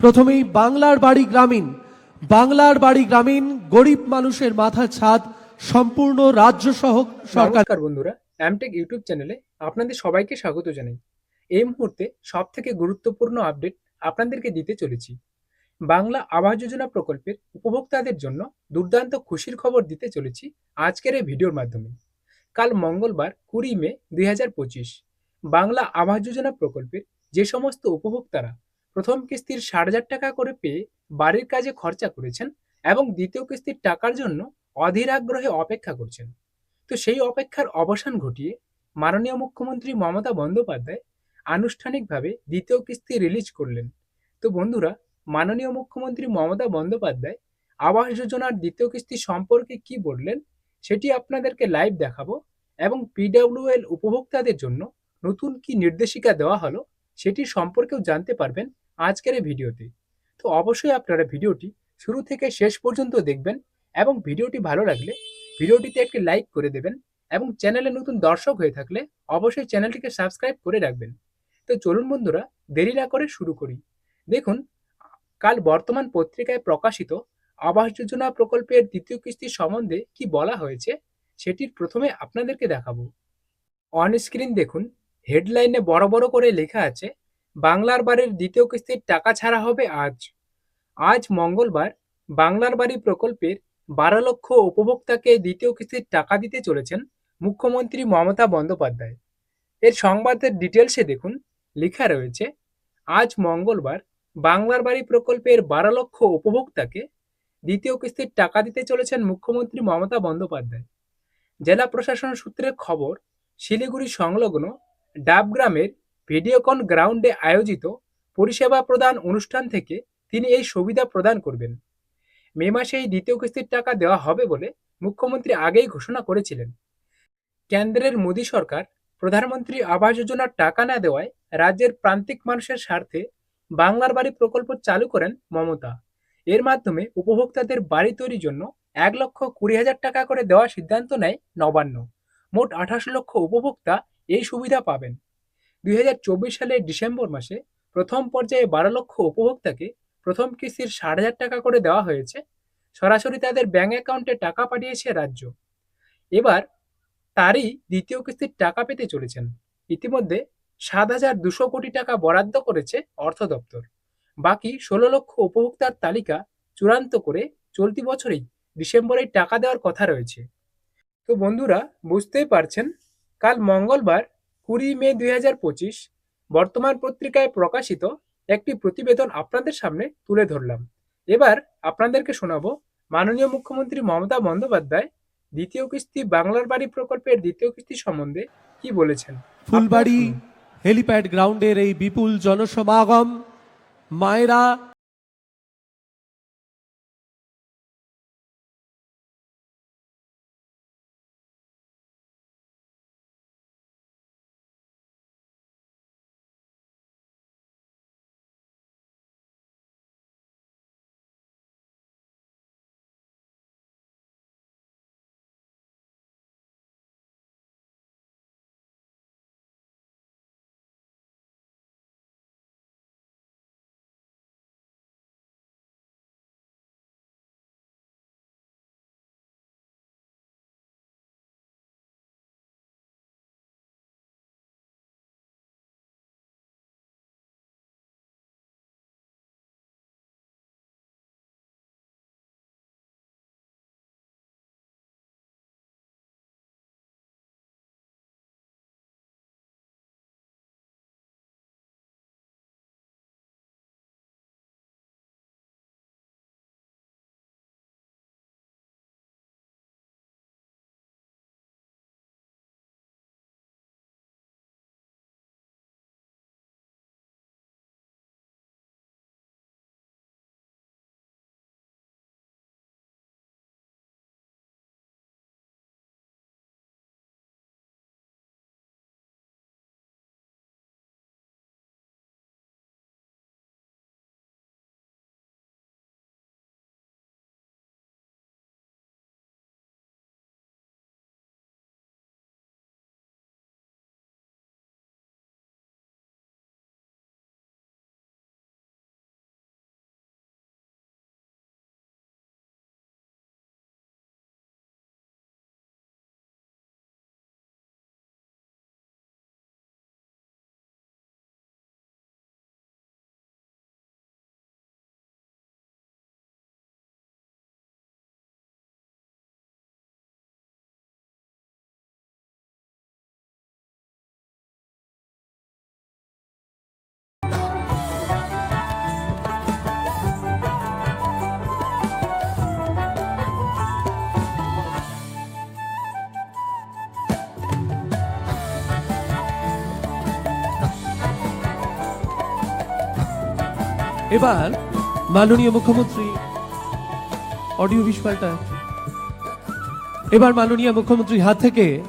প্রথমেই বাংলার বাড়ি গ্রামীণ। বাংলার বাড়ি গ্রামীণ, গরিব মানুষের মাথা ছাদ, সম্পূর্ণ রাজ্য সহ সরকার। বন্ধুরা অ্যামটেক ইউটিউব চ্যানেলে আপনাদের সবাইকে স্বাগত জানাই। এই মুহূর্তে সব থেকে গুরুত্বপূর্ণ আপডেট আপনাদেরকে দিতে চলেছি। বাংলা আবাস যোজনা প্রকল্পের উপভোক্তাদের জন্য দুর্দান্ত খুশির খবর দিতে চলেছি আজকের এই ভিডিওর মাধ্যমে। কাল মঙ্গলবার, কুড়ি মে দুই হাজার পঁচিশ, বাংলা আবাস যোজনা প্রকল্পের যে সমস্ত উপভোক্তারা প্রথম কিস্তির ষাট হাজার টাকা করে পেয়ে বাড়ির কাজে খরচা করেছেন এবং দ্বিতীয় কিস্তির টাকার জন্য অধীর আগ্রহে অপেক্ষা করছেন। তো সেই অপেক্ষার অবসান ঘটিয়ে মাননীয় মুখ্যমন্ত্রী মমতা বন্দ্যোপাধ্যায় আনুষ্ঠানিকভাবে দ্বিতীয় কিস্তি রিলিজ করলেন। তো বন্ধুরা, মাননীয় মুখ্যমন্ত্রী মমতা বন্দ্যোপাধ্যায় আবাস যোজনার দ্বিতীয় কিস্তি সম্পর্কে কি বললেন সেটি আপনাদেরকে লাইভ দেখাবো এবং পিডাব্লিউএল উপভোক্তাদের জন্য নতুন কি নির্দেশিকা দেওয়া হলো সেটি সম্পর্কেও জানতে পারবেন আজকের এই ভিডিওতে তো অবশ্যই আপনারা ভিডিওটি শুরু থেকে শেষ পর্যন্ত দেখবেন এবং ভিডিওটি ভালো লাগলে ভিডিওটিতে একটি লাইক করে দেবেন এবং চ্যানেলে নতুন দর্শক হয়ে থাকলে অবশ্যই চ্যানেলটিকে সাবস্ক্রাইব করে রাখবেন। তো চলুন বন্ধুরা, দেরি না করে শুরু করি। দেখুন, কাল বর্তমান পত্রিকায় প্রকাশিত আবাস যোজনা প্রকল্পের দ্বিতীয় কিস্তি সম্বন্ধে কি বলা হয়েছে সেটির প্রথমে আপনাদেরকে দেখাবো। অন স্ক্রিন দেখুন, হেডলাইনে বড় বড় করে লেখা আছে বাংলার বাড়ির দ্বিতীয় কিস্তির টাকা ছাড়া হবে আজ। আজ মঙ্গলবার বাংলার বাড়ি প্রকল্পের বারো লক্ষ উপভোক্তাকে দ্বিতীয় কিস্তির টাকা দিতে চলেছেন মুখ্যমন্ত্রী মমতা বন্দ্যোপাধ্যায়। এর সংবাদের ডিটেলসে দেখুন, লেখা রয়েছে, আজ মঙ্গলবার বাংলার বাড়ি প্রকল্পের বারো লক্ষ উপভোক্তাকে দ্বিতীয় কিস্তির টাকা দিতে চলেছেন মুখ্যমন্ত্রী মমতা বন্দ্যোপাধ্যায়। জেলা প্রশাসন সূত্রের খবর, শিলিগুড়ি সংলগ্ন ডাবগ্রামের ভিডিওকন গ্রাউন্ডে আয়োজিত পরিষেবা প্রদান অনুষ্ঠান থেকে তিনি এই সুবিধা প্রদান করবেন। মে মাসে এই দ্বিতীয় কিস্তির টাকা দেওয়া হবে বলে মুখ্যমন্ত্রী আগেই ঘোষণা করেছিলেন। কেন্দ্রের মোদী সরকার প্রধানমন্ত্রী আবাস যোজনার টাকা না দেওয়ায় রাজ্যের প্রান্তিক মানুষের স্বার্থে বাংলার বাড়ি প্রকল্প চালু করেন মমতা। এর মাধ্যমে উপভোক্তাদের বাড়ি তৈরির জন্য এক লক্ষ কুড়ি হাজার টাকা করে দেওয়ার সিদ্ধান্ত নেয় নবান্ন। মোট আঠাশ লক্ষ উপভোক্তা এই সুবিধা পাবেন। দুই হাজার চব্বিশ সালের ডিসেম্বর মাসে প্রথম পর্যায়ে বারো লক্ষ উপভোক্তাকে প্রথম কিস্তির ষাট হাজার টাকা করে দেওয়া হয়েছে। সরাসরি তাদের ব্যাঙ্ক অ্যাকাউন্টে টাকা পাঠিয়েছে রাজ্য। এবার তারই দ্বিতীয় কিস্তির টাকা পেতে চলেছেন। ইতিমধ্যে সাত হাজার দুশো কোটি টাকা বরাদ্দ করেছে অর্থ দপ্তর। বাকি ষোলো লক্ষ উপভোক্তার তালিকা চূড়ান্ত করে চলতি বছরেই ডিসেম্বরে টাকা দেওয়ার কথা রয়েছে। তো বন্ধুরা, বুঝতেই পারছেন, কাল মঙ্গলবার কুড়ি মে দুই হাজার পঁচিশ বর্তমান পত্রিকায় প্রকাশিত একটি প্রতিবেদন আপনাদের সামনে তুলে ধরলাম। এবার আপনাদেরকে শোনাবো মাননীয় মুখ্যমন্ত্রী মমতা বন্দ্যোপাধ্যায় দ্বিতীয় কিস্তি বাংলার বাড়ি প্রকল্পের দ্বিতীয় কিস্তি সম্বন্ধে কি বলেছেন? ফুলবাড়ি হেলিপ্যাড গ্রাউন্ডের এই বিপুল জনসমাগম মায়েরা এবার মাননীয় মুখ্যমন্ত্রী অডিও বিষয়টা এবার মাননীয় মুখ্যমন্ত্রীর হাত থেকে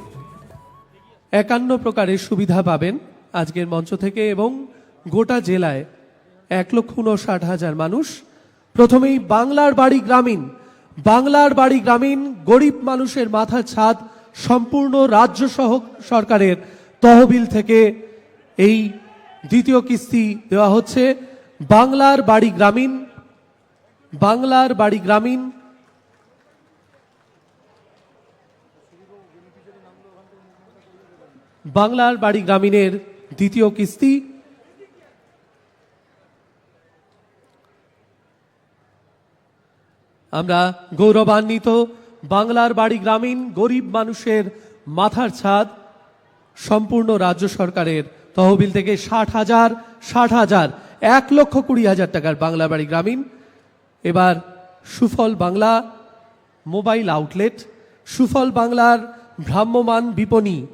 একান্ন প্রকারের সুবিধা পাবেন আজকের মঞ্চ থেকে এবং গোটা জেলায় এক লক্ষ উনষাট হাজার মানুষ। প্রথমেই বাংলার বাড়ি গ্রামীণ। বাংলার বাড়ি গ্রামীণ গরিব মানুষের মাথার ছাদ সম্পূর্ণ রাজ্য সহ সরকারের তহবিল থেকে এই দ্বিতীয় কিস্তি দেওয়া হচ্ছে। বাংলার বাড়ি গ্রামীণ, বাংলার বাড়ি গ্রামীণ। বাংলার বাড়ি গ্রামীণের দ্বিতীয় কিস্তি। আমরা গৌরবান্বিত বাংলার বাড়ি গ্রামীণ গরিব মানুষের মাথার ছাদ। সম্পূর্ণ রাজ্য সরকারের তহবিল থেকে ষাট হাজার ষাট হাজার এক লক্ষ কুড়ি হাজার টাকার বাংলা বাড়ি গ্রামীণ। এবার সুফল বাংলা মোবাইল আউটলেট। সুফল বাংলার ভ্রাম্যমান বিপণী।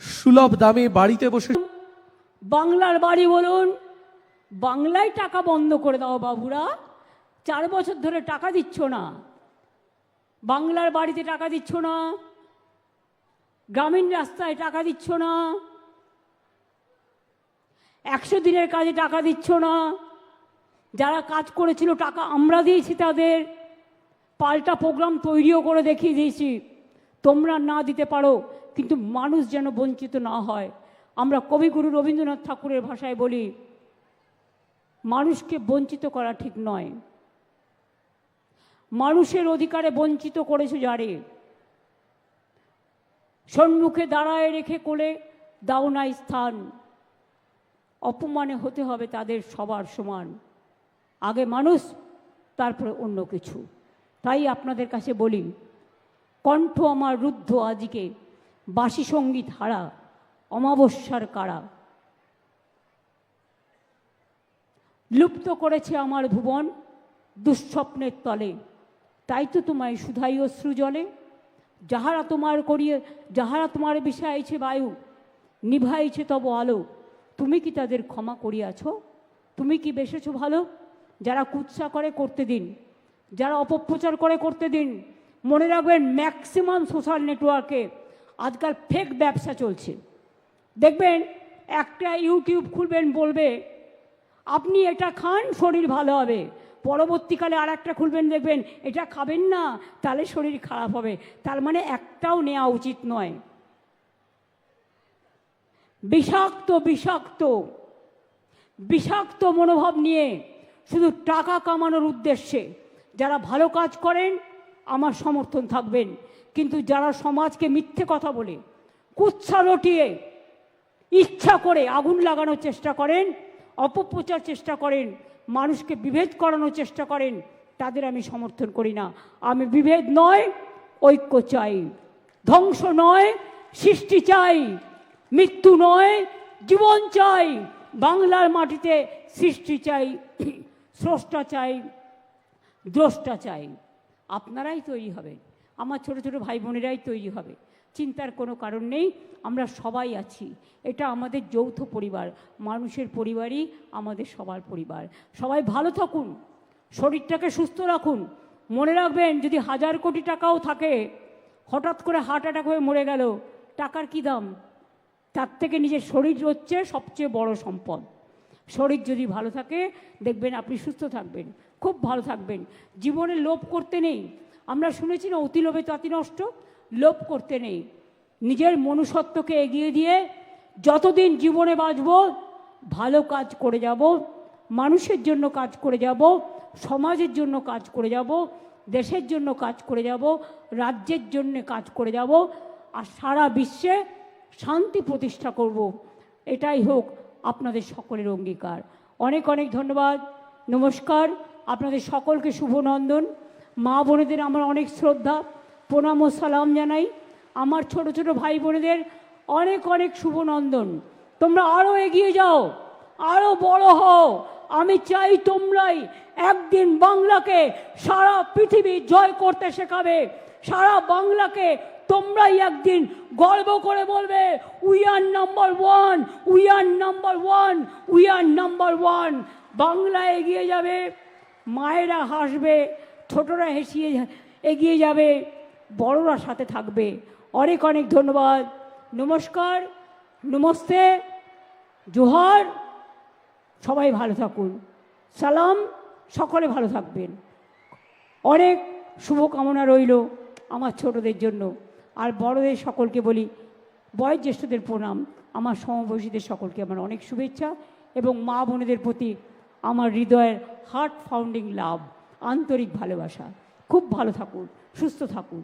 সুলভ দামে বাড়িতে বসে বাংলার বাড়ি বলুন, বাংলায় টাকা বন্ধ করে দাও বাবুরা। চার বছর ধরে টাকা দিচ্ছ না। বাংলার বাড়িতে টাকা দিচ্ছ না। গ্রামীণ রাস্তায় টাকা দিচ্ছ না। একশো দিনের কাজে টাকা দিচ্ছ না। যারা কাজ করেছিল, টাকা আমরা দিয়েছি তাদের। পাল্টা প্রোগ্রাম তৈরিও করে দেখিয়ে দিয়েছি। তোমরা না দিতে পারো, কিন্তু মানুষ যেন বঞ্চিত না হয়। আমরা কবিগুরু রবীন্দ্রনাথ ঠাকুরের ভাষায় বলি, মানুষকে বঞ্চিত করা ঠিক নয়। মানুষের অধিকারে বঞ্চিত করেছ যারে। সন্মুখে দাঁড়ায় রেখে কোলে দাও নাই স্থান। অপমানে হতে হবে তাদের সবার সমান। আগে মানুষ, তারপরে অন্য কিছু। তাই আপনাদের কাছে বলি, কণ্ঠ আমার রুদ্ধ আজকে, বাসি সংগীত হারা অমাবস্যার কারা। লুপ্ত করেছে আমার ভুবন দুঃস্বপ্নের তলে। তাই তো তোমায় সুধাই অশ্রু জলে যাহারা তোমার করিয়ে, যাহারা তোমার বিষাইছে বায়ু, নিভাইছে তব আলো। তুমি কি তাদের ক্ষমা করিয়াছ? তুমি কি বেসেছ ভালো? যারা কুৎসা করে করতে দিন, যারা অপপ্রচার করে করতে দিন, মনে রাখবেন ম্যাক্সিমাম সোশ্যাল নেটওয়ার্কে আজকাল ফেক ব্যবসা চলছে। দেখবেন একটা ইউটিউব খুলবেন, বলবে, আপনি এটা খান, শরীর ভালো হবে। পরবর্তীকালে আর একটা খুলবেন, দেখবেন, এটা খাবেন না, তাহলে শরীর খারাপ হবে। তার মানে একটাও নেওয়া উচিত নয়। বিষাক্ত বিষাক্ত বিষাক্ত মনোভাব নিয়ে শুধু টাকা কামানোর উদ্দেশ্যে যারা ভালো কাজ করেন, আমার সমর্থন থাকবেন। কিন্তু যারা সমাজকে মিথ্যে কথা বলে কুচ্ছা রটিয়ে ইচ্ছা করে আগুন লাগানোর চেষ্টা করেন, অপপ্রচার চেষ্টা করেন, মানুষকে বিভেদ করানোর চেষ্টা করেন, তাদের আমি সমর্থন করি না। আমি বিভেদ নয়, ঐক্য চাই। ধ্বংস নয়, সৃষ্টি চাই। মৃত্যু নয়, জীবন চাই। বাংলার মাটিতে সৃষ্টি চাই, স্রষ্টা চাই, দ্রষ্টা চাই। আপনারাই তৈরি হবেন। আমার ছোট ছোট ভাই বোনেরাই তৈরি হবে। চিন্তার কোনো কারণ নেই, আমরা সবাই আছি। এটা আমাদের যৌথ পরিবার, মানুষের পরিবারই আমাদের সবার পরিবার। সবাই ভালো থাকুন, শরীরটাকে সুস্থ রাখুন। মনে রাখবেন, যদি হাজার কোটি টাকাও থাকে, হঠাৎ করে হার্ট অ্যাটাক হয়ে মরে গেল, টাকার কি দাম? তার থেকে নিজের শরীর হচ্ছে সবচেয়ে বড় সম্পদ। শরীর যদি ভালো থাকে, দেখবেন আপনি সুস্থ থাকবেন, খুব ভালো থাকবেন। জীবনে লোভ করতে নেই। আমরা শুনেছি না, অতি লোভে তাঁতি নষ্ট। লোভ করতে নেই। নিজের মনুষ্যত্বকে এগিয়ে দিয়ে যতদিন জীবনে বাঁচব, ভালো কাজ করে যাব, মানুষের জন্য কাজ করে যাব, সমাজের জন্য কাজ করে যাব, দেশের জন্য কাজ করে যাব, রাজ্যের জন্য কাজ করে যাব, আর সারা বিশ্বে শান্তি প্রতিষ্ঠা করব। এটাই হোক আপনাদের সকলের অঙ্গীকার। অনেক অনেক ধন্যবাদ। নমস্কার। আপনাদের সকলকে শুভ নন্দন। মা বোনেদের আমার অনেক শ্রদ্ধা। প্রণাম ও সালাম জানাই। আমার ছোট ছোট ভাই বোনেদের অনেক অনেক শুভ নন্দন। তোমরা আরও এগিয়ে যাও। আরও বড় হও। আমি চাই তোমরাই একদিন বাংলাকে সারা পৃথিবী জয় করতে শেখাবে। সারা বাংলাকে তোমরাই একদিন গর্ব করে বলবে we are number one we are number one we are number one Bangla এগিয়ে যাবে, মায়েরা হাসবে, ছোটরা হেসিয়ে এগিয়ে যাবে, বড়রা সাথে থাকবে। অনেক অনেক ধন্যবাদ। নমস্কার, নমস্তে, জোহর। সবাই ভালো থাকুন। সালাম, সকলে ভালো থাকবেন। অনেক শুভকামনা রইল। আমার ছোটদের জন্য। আর বড়দের সকলকে বলি, বয়োজ্যেষ্ঠদের প্রণাম। আমার সমবয়সীদের সকলকে আমার অনেক শুভেচ্ছা এবং মা বোনেদের প্রতি আমার হৃদয়ের হার্ট ফাউন্ডিং লাভ আন্তরিক ভালোবাসা। খুব ভালো থাকুন, সুস্থ থাকুন